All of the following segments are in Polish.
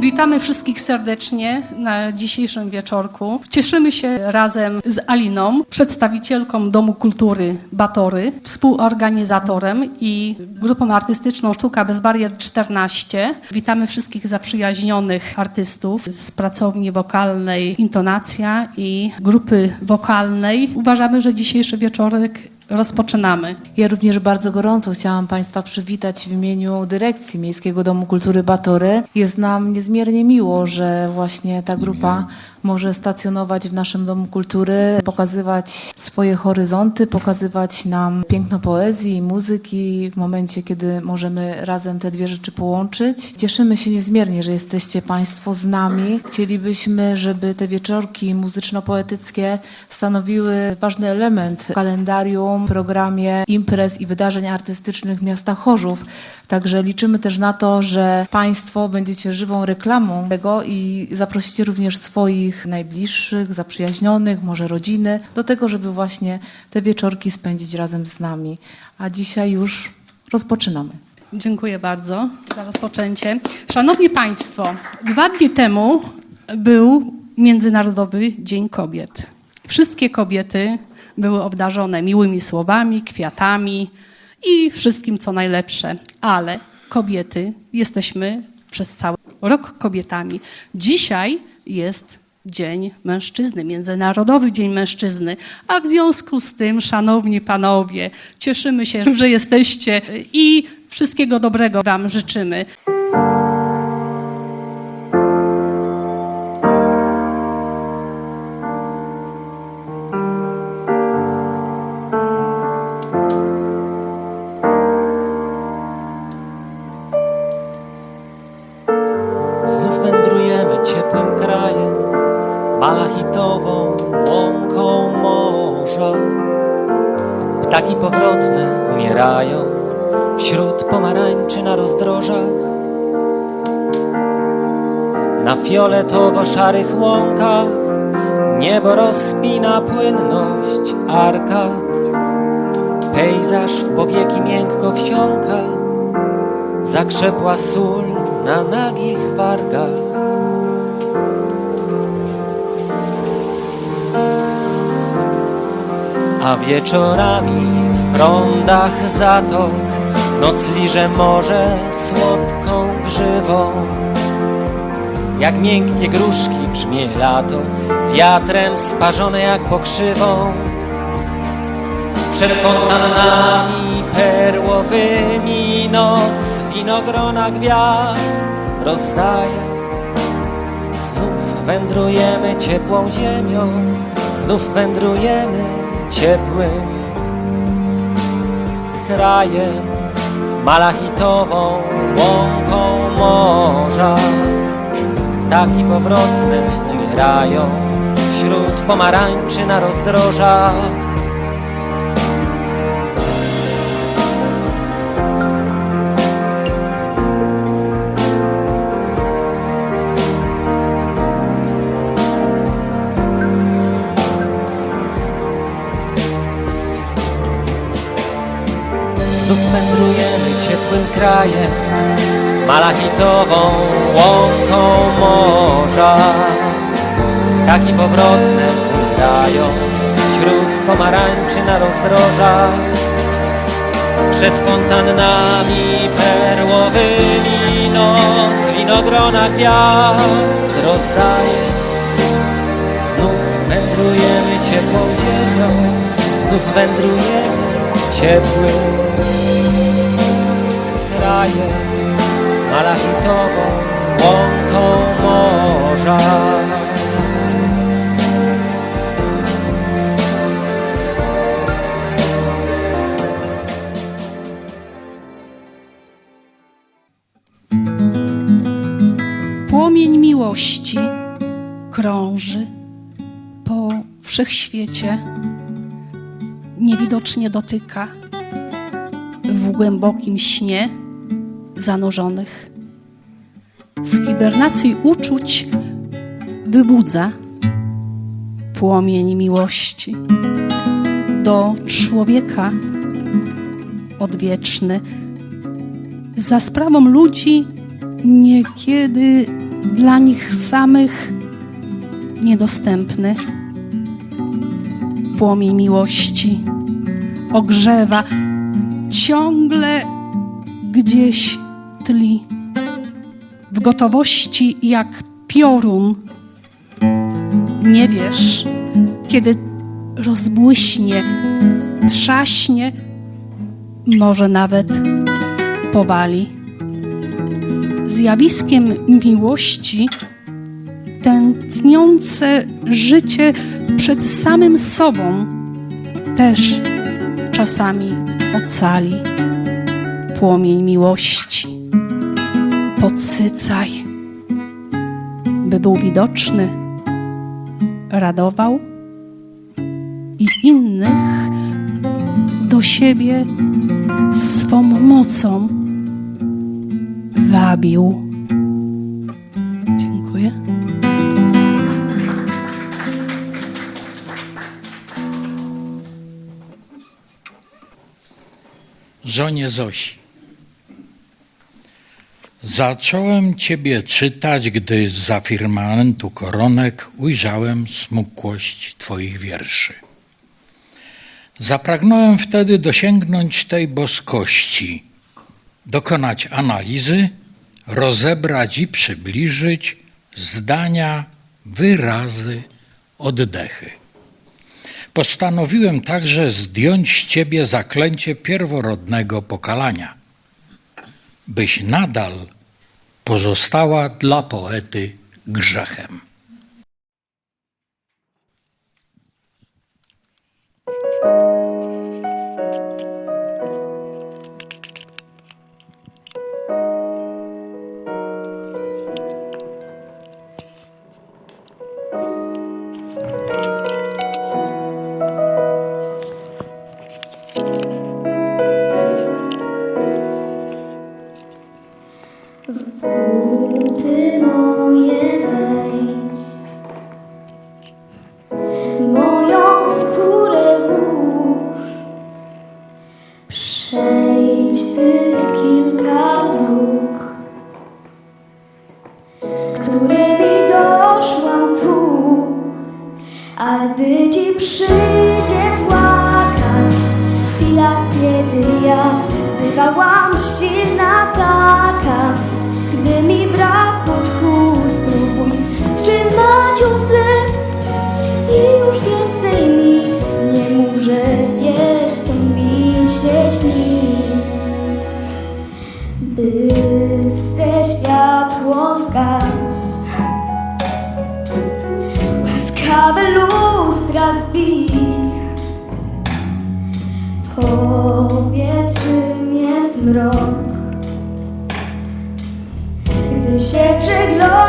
Witamy wszystkich serdecznie na dzisiejszym wieczorku. Cieszymy się razem z Aliną, przedstawicielką Domu Kultury Batory, współorganizatorem i grupą artystyczną Sztuka Bez Barier 14. Witamy wszystkich zaprzyjaźnionych artystów z pracowni wokalnej Intonacja i grupy wokalnej. Uważamy, że dzisiejszy wieczorek rozpoczynamy. Ja również bardzo gorąco chciałam Państwa przywitać w imieniu dyrekcji Miejskiego Domu Kultury Batory. Jest nam niezmiernie miło, że właśnie ta grupa może stacjonować w naszym Domu Kultury, pokazywać swoje horyzonty, pokazywać nam piękno poezji i muzyki w momencie, kiedy możemy razem te dwie rzeczy połączyć. Cieszymy się niezmiernie, że jesteście Państwo z nami. Chcielibyśmy, żeby te wieczorki muzyczno-poetyckie stanowiły ważny element kalendarium, programie imprez i wydarzeń artystycznych miasta Chorzów. Także liczymy też na to, że Państwo będziecie żywą reklamą tego i zaprosicie również swoich najbliższych, zaprzyjaźnionych, może rodziny, do tego, żeby właśnie te wieczorki spędzić razem z nami. A dzisiaj już rozpoczynamy. Dziękuję bardzo za rozpoczęcie. Szanowni Państwo, dwa dni temu był Międzynarodowy Dzień Kobiet. Wszystkie kobiety były obdarzone miłymi słowami, kwiatami i wszystkim, co najlepsze, ale kobiety jesteśmy przez cały rok kobietami. Dzisiaj jest Dzień Mężczyzny, Międzynarodowy Dzień Mężczyzny. A w związku z tym, szanowni panowie, cieszymy się, że jesteście i wszystkiego dobrego Wam życzymy. Fioletowo-szarych łąkach niebo rozpina płynność arkad. Pejzaż w powieki miękko wsiąka, zakrzepła sól na nagich wargach. A wieczorami w prądach zatok noc liże morze słodką grzywą. Jak miękkie gruszki brzmie lato, wiatrem sparzone jak pokrzywą. Przed fontannami perłowymi noc winogrona gwiazd rozdaje. Znów wędrujemy ciepłą ziemią, znów wędrujemy ciepłym krajem, malachitową łąką morza. Ptaki powrotne umierają wśród pomarańczy na rozdrożach. Znów wędrujemy ciepłym krajem, malachitową łąką morza. Ptaki powrotne umierają wśród pomarańczy na rozdrożach. Przed fontannami perłowymi noc winogrona gwiazd rozdaje. Znów wędrujemy ciepłą ziemią, znów wędrujemy ciepłym krajem, malachitową łąką morza. Płomień miłości krąży po wszechświecie, niewidocznie dotyka w głębokim śnie zanurzonych. Z hibernacji uczuć wybudza płomień miłości do człowieka odwieczny. Za sprawą ludzi, niekiedy dla nich samych niedostępny. Płomień miłości ogrzewa ciągle gdzieś modli w gotowości jak piorun. Nie wiesz, kiedy rozbłyśnie, trzaśnie, może nawet powali. Zjawiskiem miłości tętniące życie przed samym sobą też czasami ocali płomień miłości podsycaj, by był widoczny, radował i innych do siebie swą mocą wabił. Dziękuję. Żonie Zosi. Zacząłem Ciebie czytać, gdy za firmamentu koronek ujrzałem smukłość Twoich wierszy. Zapragnąłem wtedy dosięgnąć tej boskości, dokonać analizy, rozebrać i przybliżyć zdania, wyrazy, oddechy. Postanowiłem także zdjąć z Ciebie zaklęcie pierworodnego pokalania, byś nadal pozostała dla poety grzechem. ja bywałam silna taka, gdy mi zmrok Gdy się przegląda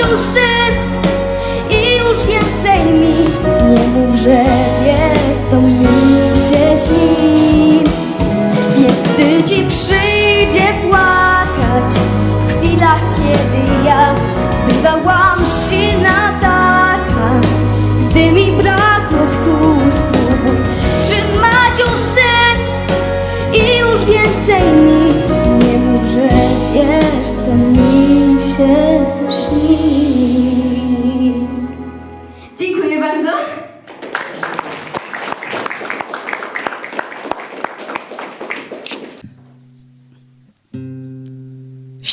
usty I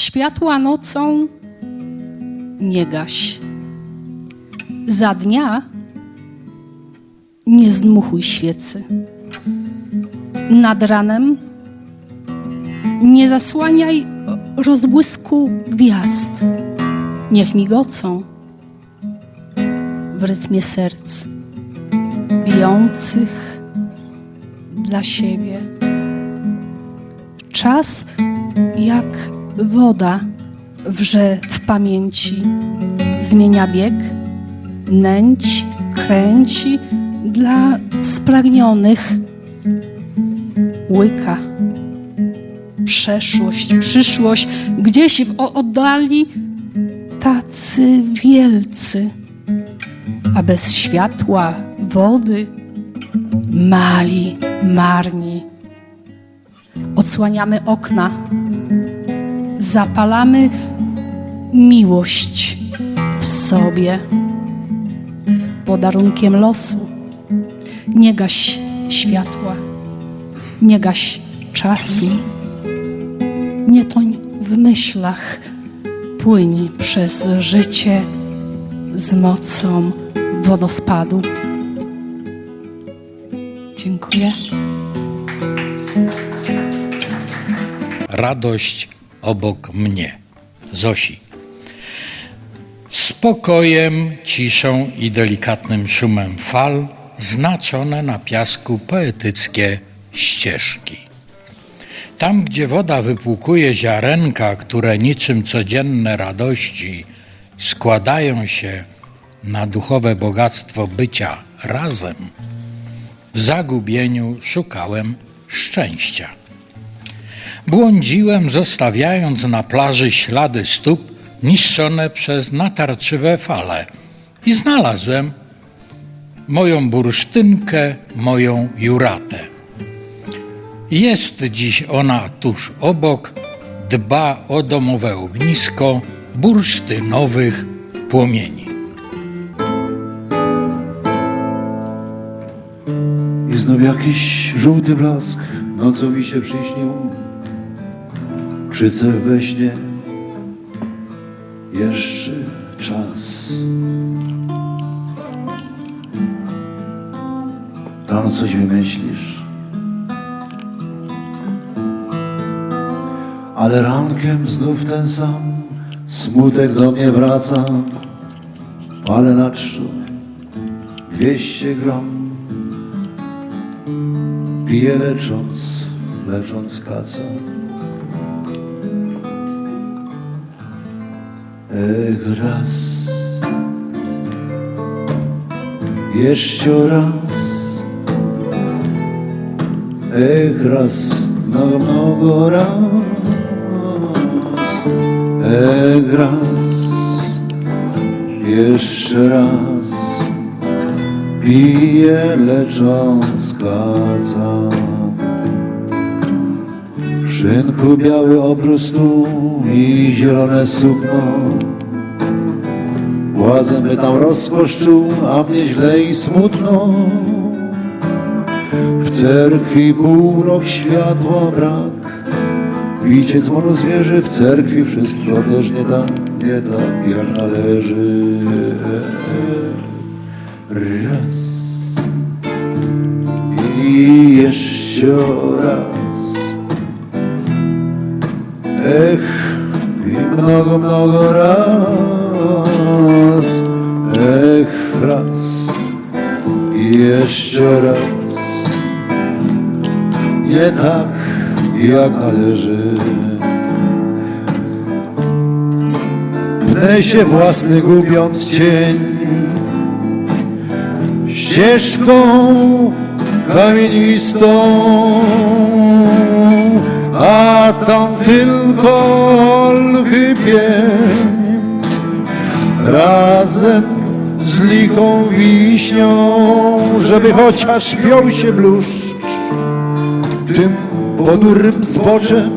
Światła nocą nie gaś. Za dnia nie zdmuchuj świecy. Nad ranem nie zasłaniaj rozbłysku gwiazd. Niech migocą w rytmie serc bijących dla siebie. Czas jak woda wrze w pamięci, zmienia bieg, nęci, kręci dla spragnionych, łyka. Przeszłość, przyszłość, gdzieś w oddali tacy wielcy, a bez światła, wody, mali, marni. Odsłaniamy okna, zapalamy miłość w sobie podarunkiem losu. Nie gaś światła, nie gaś czasu, nie toń w myślach, płyń przez życie z mocą wodospadu. Dziękuję. Radość obok mnie. Zosi. Spokojem, ciszą i delikatnym szumem fal znaczone na piasku poetyckie ścieżki. Tam, gdzie woda wypłukuje ziarenka, które niczym codzienne radości składają się na duchowe bogactwo bycia razem, w zagubieniu szukałem szczęścia. Błądziłem, zostawiając na plaży ślady stóp niszczone przez natarczywe fale i znalazłem moją bursztynkę, moją juratę. Jest dziś ona tuż obok, dba o domowe ognisko bursztynowych płomieni. I znów jakiś żółty blask nocą mi się przyśnił Krzyce we śnie Jeszcze czas. Rano coś wymyślisz. Ale rankiem znów ten sam Smutek do mnie wraca. Palę na trzód 200 gram. Piję lecząc, lecząc kaca. Raz, jeszcze raz, ech, raz, mnogo, mnogo raz, ech, raz, jeszcze raz. Piję lecząc kaca. Szynku biały obrus i zielone sukno Władzę by tam rozkosz czuł, a mnie źle i smutno W cerkwi półmrok światła brak Bicie dzwonu zwierzy w cerkwi wszystko też nie tak, nie tak jak należy Raz i jeszcze raz. Ech, i mnogo, mnogo raz. Jeszcze raz. Nie tak, jak należy. w lesie własny gubiąc cień. Ścieżką kamienistą, a tam tylko olchy pień. Razem z lichą wiśnią, żeby chociaż piął się bluszcz tym ponurym zboczem,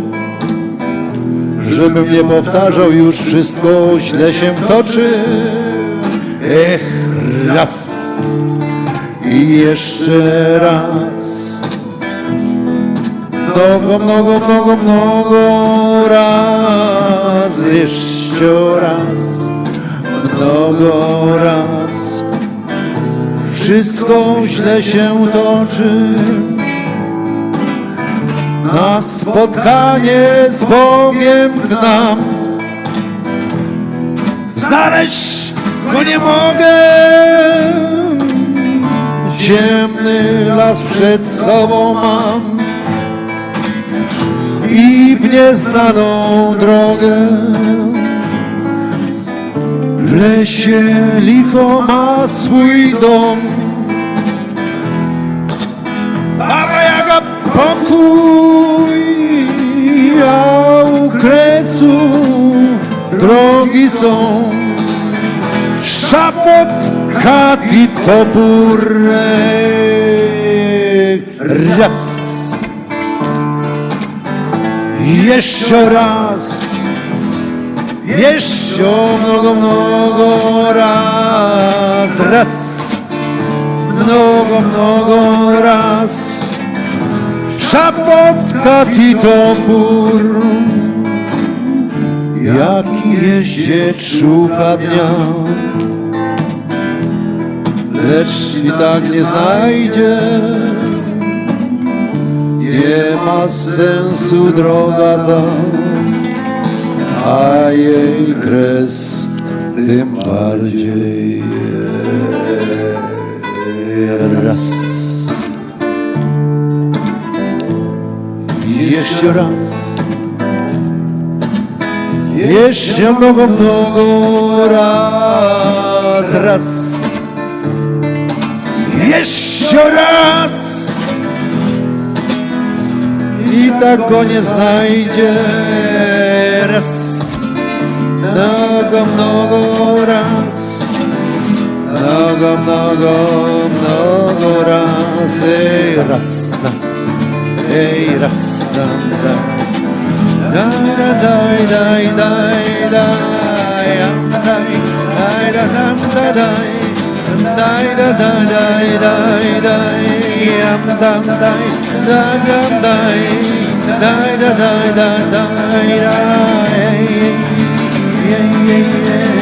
żebym nie powtarzał już wszystko źle się toczy. Ech, raz i jeszcze raz. Mnogo, mnogo, mnogo, mnogo raz, jeszcze raz, mnogo raz. Wszystko źle się toczy na spotkanie z Bogiem gnam. Znaleźć go nie mogę. Ciemny las przed sobą mam i w nieznaną drogę. W lesie licho ma swój dom. Baba Jaga pokój, a u kresu drogi są szapot, kat i topór. Raz, jeszcze raz, jeszcze mnogo, mnogo raz, raz, mnogo, mnogo raz. Szapot, kat i topór, jaki jeździec szuka dnia. Lecz i tak nie znajdzie, nie ma sensu droga ta, a jej kres tym bardziej. Raz. Jeszcze raz. Jeszcze mnogo, mnogo raz, raz. Jeszcze raz. I tak go nie znajdzie raz. много-много раз, много-много-много раз, эй, раз, да, эй, раз, да, да. Дай, дай, дай, дай, дай, дай, дай, да, да, да, дай, дай, да, да, дай, дай, дай, ям, дам, дай, да, гам, дай, дай, да, дай, да, дай, дай, дай. yeah, yeah, yeah.